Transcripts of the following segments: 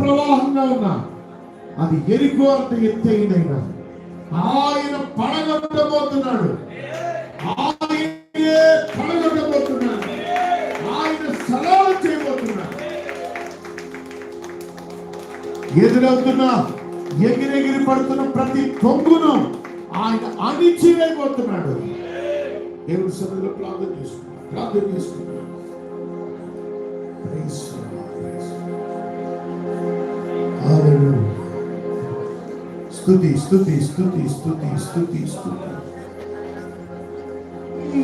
ప్రవాహంగా ఉన్నా అది ఎరుకు అంత ఎత్తైందైనా ఆయన పడగొట్టబోతున్నాడు. ఆయనే పడగొట్టబోతున్నాడు. ఆయన సలాలు చేయబోతున్నాడు. ఎదురవుతున్న ఎగిరెగిరి పడుతున్న ప్రతి తొంగును ఆయన అణిచివేయబోతున్నాడు. దేవుడి సన్నిధిలో ప్రార్థన చేసుకున్నాడు ప్రార్థన చేసుకున్నాడు స్థుతి స్థుతి స్థుతి స్థుతి స్థుతి స్థుతి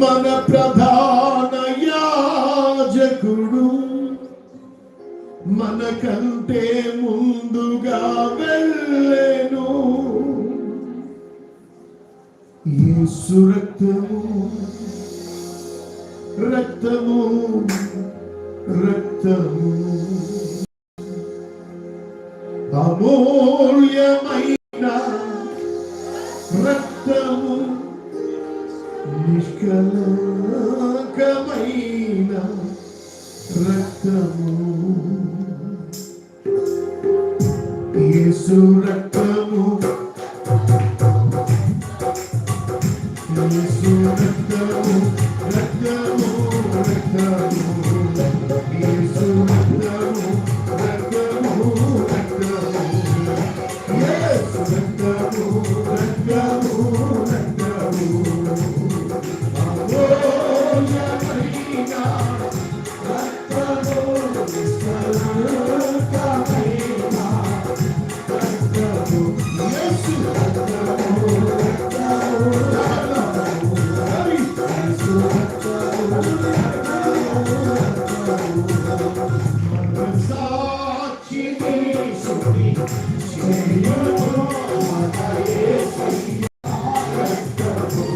మన ప్రధాన యాజకుడు మన కంటే ముందుగా వెళ్ళెను ఈ సురక్తము రక్తము రక్తము అమూల్యమైన రక్తము నిష్కలకమైన రక్తము. Santo.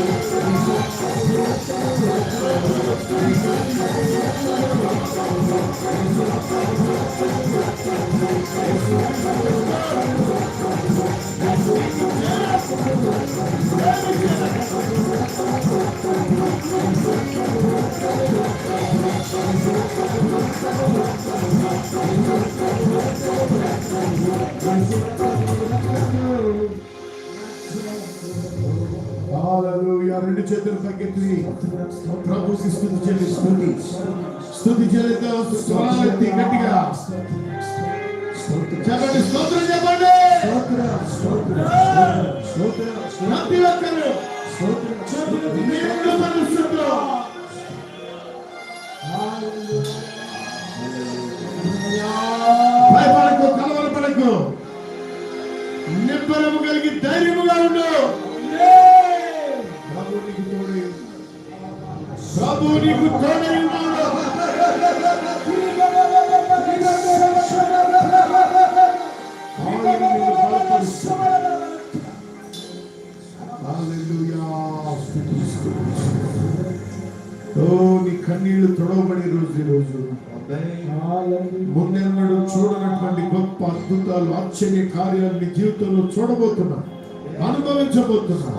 హల్లెలూయా రెండు చేతులు తగ్గెత్తి ప్రభుకి స్తుతి చెల్లిస్తుంది స్థుతి. చెల్లిద్దాం స్వరాలెత్తి గట్టిగా. చెప్పండి స్తోత్రం చెప్పండి. ప్రతి ఒక్కరు భయపడకు కలవరపడకు. నిబ్బరము కలిగి ధైర్యముగా ఉండు. ప్రభు నీకు తోడై ఉన్నాడు నీ కన్నీళ్ళు తొడవబడే రోజు ఈ రోజు. ముందెన్నడు చూడనటువంటి గొప్ప అద్భుతాలు ఆశ్చర్య కార్యాలు నీ జీవితంలో చూడబోతున్నా అనుభవించబోతున్నా.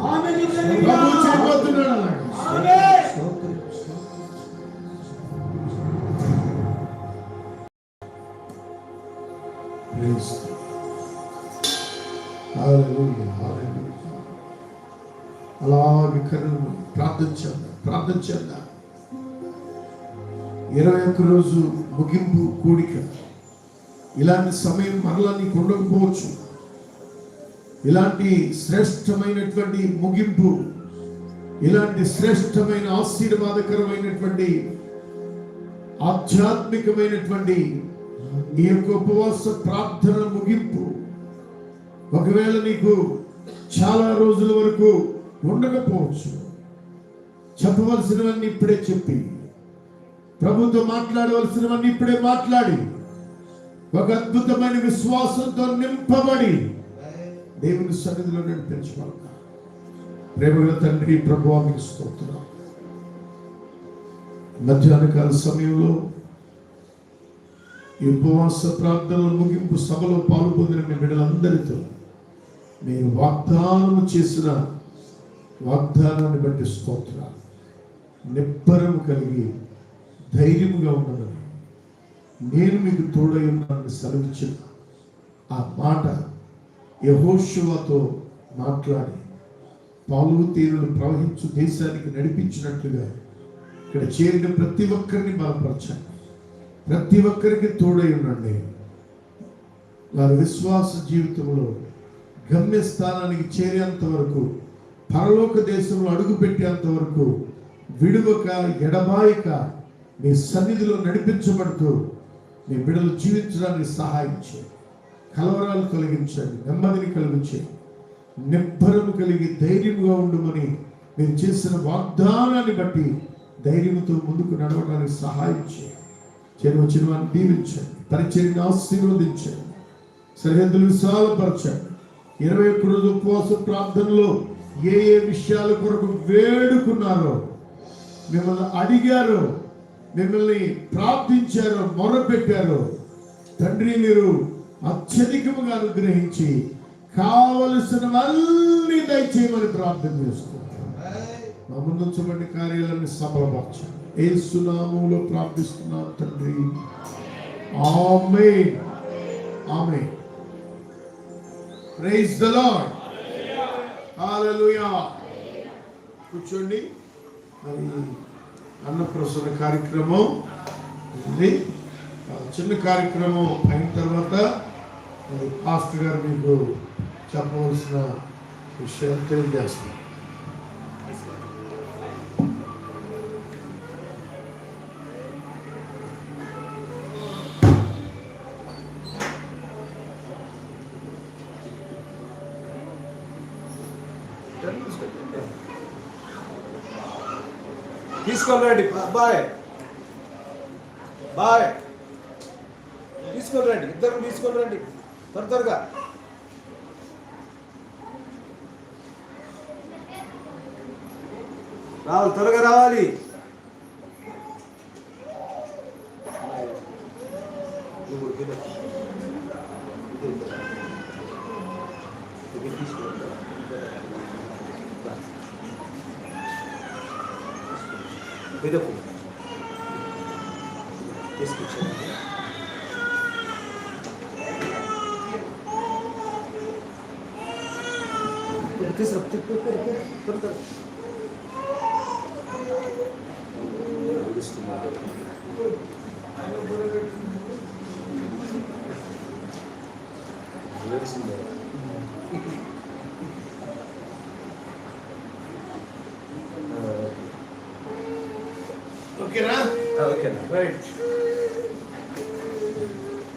కన్నా ప్రార్థన చేద్దాం ప్రార్థన చేద్దాం. ఇరవై ఒక్క రోజు ముగింపు కూడిక. ఇలాంటి సమయం మరలా నీకు ఉండకపోవచ్చు. ఇలాంటి శ్రేష్టమైనటువంటి ముగింపు ఇలాంటి శ్రేష్టమైన ఆశీర్వాదకరమైనటువంటి ఆధ్యాత్మికమైనటువంటి ఈ యొక్క ఉపవాస ప్రార్థన ముగింపు. ఒకవేళ నీకు చాలా రోజుల వరకు ఉండకపోవచ్చు. చెప్పవలసినవన్నీ ఇప్పుడే చెప్పి ప్రభుతో మాట్లాడవలసినవన్నీ ఇప్పుడే మాట్లాడి ఒక అద్భుతమైన విశ్వాసంతో నింపబడి దేవుని సన్నిధిలో నడిపించబడతా ప్రేమగల తండ్రి ప్రభు మీకు స్తోత్రం. మధ్యాహ్న కాల సమయంలో ఈ ఉపవాస ప్రార్థనల ముగింపు సభలో పాల్పొందిన మీ బిడ్డలందరితో మీరు వాగ్దానం చేసిన వాగ్దానాన్ని బట్టి స్తోత్రాలు. నిబ్బరం కలిగి ధైర్యముగా ఉండదని నేను మీకు తోడై ఉన్నానని సెలవిచ్చిన ఆ మాట యహోశివతో మాట్లాడి పాలు తీరులు ప్రవహించు దేశానికి నడిపించినట్లుగా ఇక్కడ చేరిన ప్రతి ఒక్కరిని బలపరచండి. ప్రతి ఒక్కరికి తోడై ఉండండి. వారి విశ్వాస జీవితంలో గమ్యస్థానానికి చేరేంత వరకు పరలోక దేశంలో అడుగు పెట్టేంత వరకు విడువక ఎడబాయిక నీ సన్నిధిలో నడిపించబడుతూ నీ బిడలు జీవించడానికి సహాయం కలవరాలు కలిగించండి నెమ్మదిని కలిగించండి. నిబ్బరము కలిగి ధైర్యంగా ఉండమని మీరు చేసిన వాగ్దానాన్ని బట్టి ధైర్యంతో ముందుకు నడవడానికి సహాయం చేయండి చెరువు చెరువాన్ని దీవించండి పరిచయం ఆశీర్వదించండి సరిహద్దులు విశాలపరచండి. ఇరవై ఒక్క రోజు ఉపవాస ప్రార్థనలో ఏ ఏ విషయాల కొరకు వేడుకున్నారో మిమ్మల్ని అడిగారో మిమ్మల్ని ప్రార్థించారో మొరపెట్టారో తండ్రి మీరు అత్యధికముగా అనుగ్రహించి కావలసినవన్నీ దయచేయమని ప్రార్థన చేసుకుంటాం మా ముందుంచబడిన కార్యాలను సఫలపరచండి. ఏ సునామంలో ప్రార్థిస్తున్నాం తండ్రి. ఆమె ఆమె ప్రైజ్ ద లార్డ్ హల్లెలూయా కూర్చోండి. మరి అన్నప్రసన్న కార్యక్రమం. ఉంది చిన్న కార్యక్రమం అయిన తర్వాత మరి పాస్టర్ గారు మీకు చెప్పవలసిన విషయాలు తెలియజేస్తారు తీసుకొని రండి బాయ్. బాయ్. తీసుకొని రండి ఇద్దరు తీసుకొని రండి. త్వర త్వరగా. రావాలి. త్వరగా రావాలి. Where the home? This picture here. This up, put, put, put, put, put. Thank you. ఓకేనా? ఓకే రైట్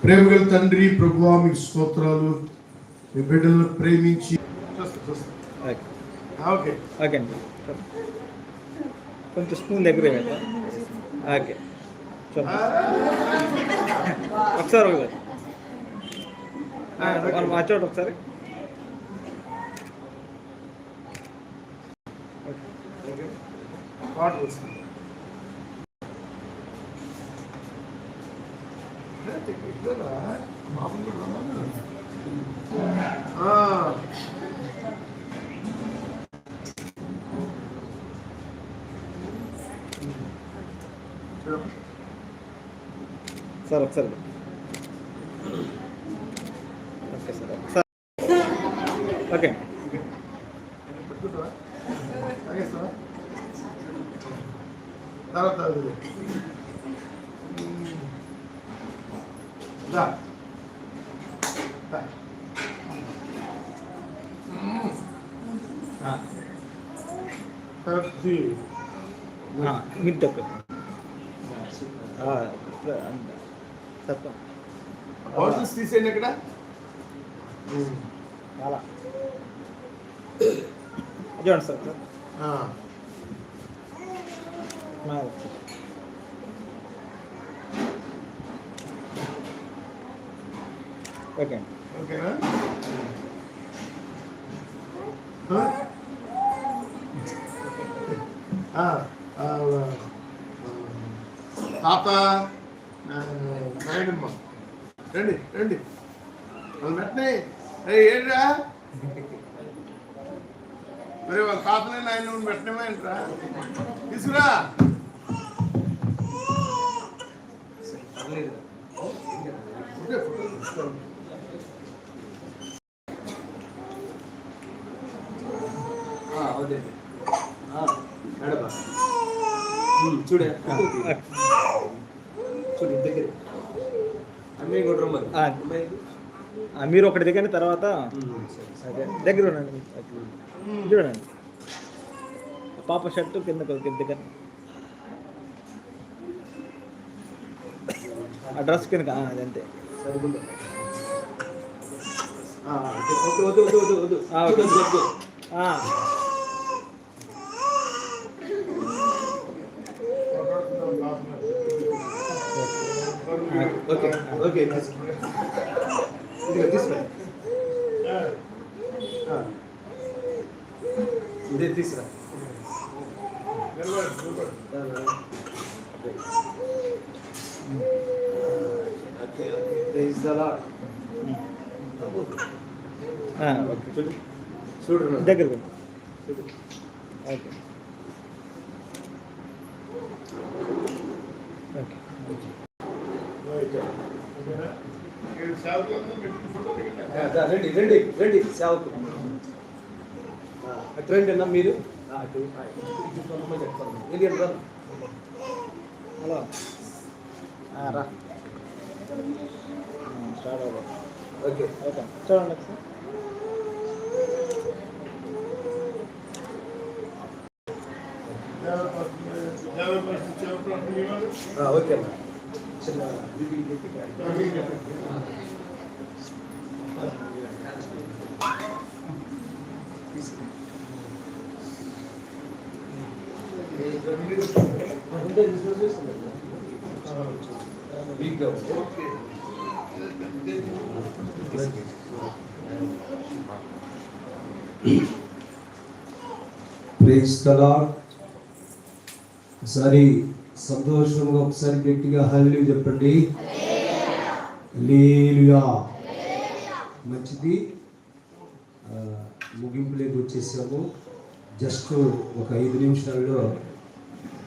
ప్రేమగల తండ్రి ప్రభువా మీకు స్తోత్రాలు. మీ బిడ్డలను ప్రేమించి. Okay okay okay. అండి కొంచెం స్పూన్ దగ్గర ఓకే ఒకసారి ఒకసారి. ఒకసారి. వాటర్ వస్తుంది సార్ ఒకసారి. Okay sir. సార్. ఓకే. తర్వాత అది మిడ్ ఒక తప్ప. బాటిల్స్ తీసేయండి ఇక్కడ అలా చూడండి సార్ సార్. ఆ, మా ఓకే. ఓకేనా ఆ? ఆ, ఆ, తాత నాయనమ్మ రండి రండి. వాళ్ళు వెంటనే ఏంట్రా? మరి వాళ్ళ తాతనే నాయన వెంటనే తీసుకురా. మరి ఒకటి దిగండి తర్వాత. దగ్గర ఉండండి. చూడండి పాప షర్టు కింద దిగండి. ఆ డ్రెస్ కింద ఆ, అది అంతే. సరిపోతుంది వద్దు వద్దు వద్దు వద్దు వద్దు ఆ, ఓకే. వద్దు వద్దు ఆ, ఓకే ఓకే ఇదిగో తీసుకో. ఆ. ఇదే నా. దగ్గర ఓకే ఆ, దా, రండి రండి రండి సేవకు అటు రండి అన్న మీరు హలో రా ఓకే ఓకే చూడండి ఒకసారి ఓకే అమ్మా చిన్న ప్రేజ్ తలాడ్ ఒకసారి సంతోషంగా ఒకసారి గట్టిగా హల్లు చెప్పండి. హల్లెలూయా. మంచిది. ముగింపులోకి వచ్చేసాము. జస్ట్ ఒక ఐదు నిమిషాల్లో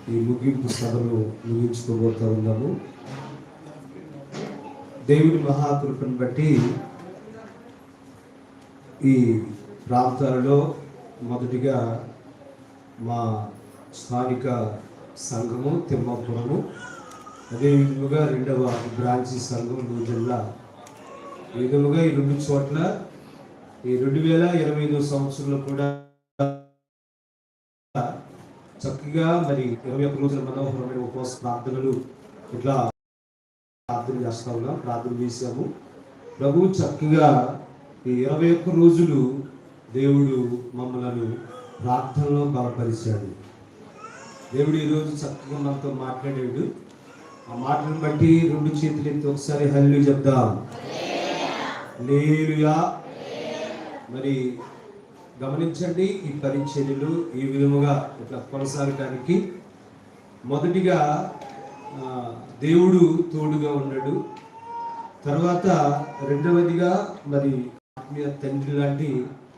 ఈ ముగింపు సభను ముగించుకోబోతూ ఉన్నాము. దేవుని మహాకృపను బట్టి ఈ ప్రాంతాలలో మొదటిగా మా స్థానిక సంఘము తిమ్మాపురము అదే విధముగా రెండవ బ్రాంచి సంఘం రోజుల్లా ఈ విధముగా ఈ రెండు చోట్ల ఈ రెండు వేల ఇరవై ఐదో సంవత్సరంలో కూడా చక్కగా మరి ఇరవై ఒక్క రోజుల మనోహరమైన ఉపవాస ప్రార్థనలు ఇట్లా ప్రార్థన చేస్తా ఉన్నాం ప్రార్థన చేశాము. ప్రభు చక్కగా ఈ ఇరవై ఒక్క రోజులు దేవుడు మమ్మలను ప్రార్థనలో బలపరిచాడు. దేవుడు ఈరోజు చక్కగా మనతో మాట్లాడాడు. ఆ మాటను బట్టి రెండు చేతులు ఎత్తి ఒకసారి హల్లు చెప్దాం. లేలుయా. మరి గమనించండి ఈ పరిచర్యలు ఈ విధముగా ఇట్లా కొనసాగటానికి. మొదటిగా దేవుడు తోడుగా ఉన్నాడు. తర్వాత రెండవదిగా మరి ఆత్మీయ తండ్రి లాంటి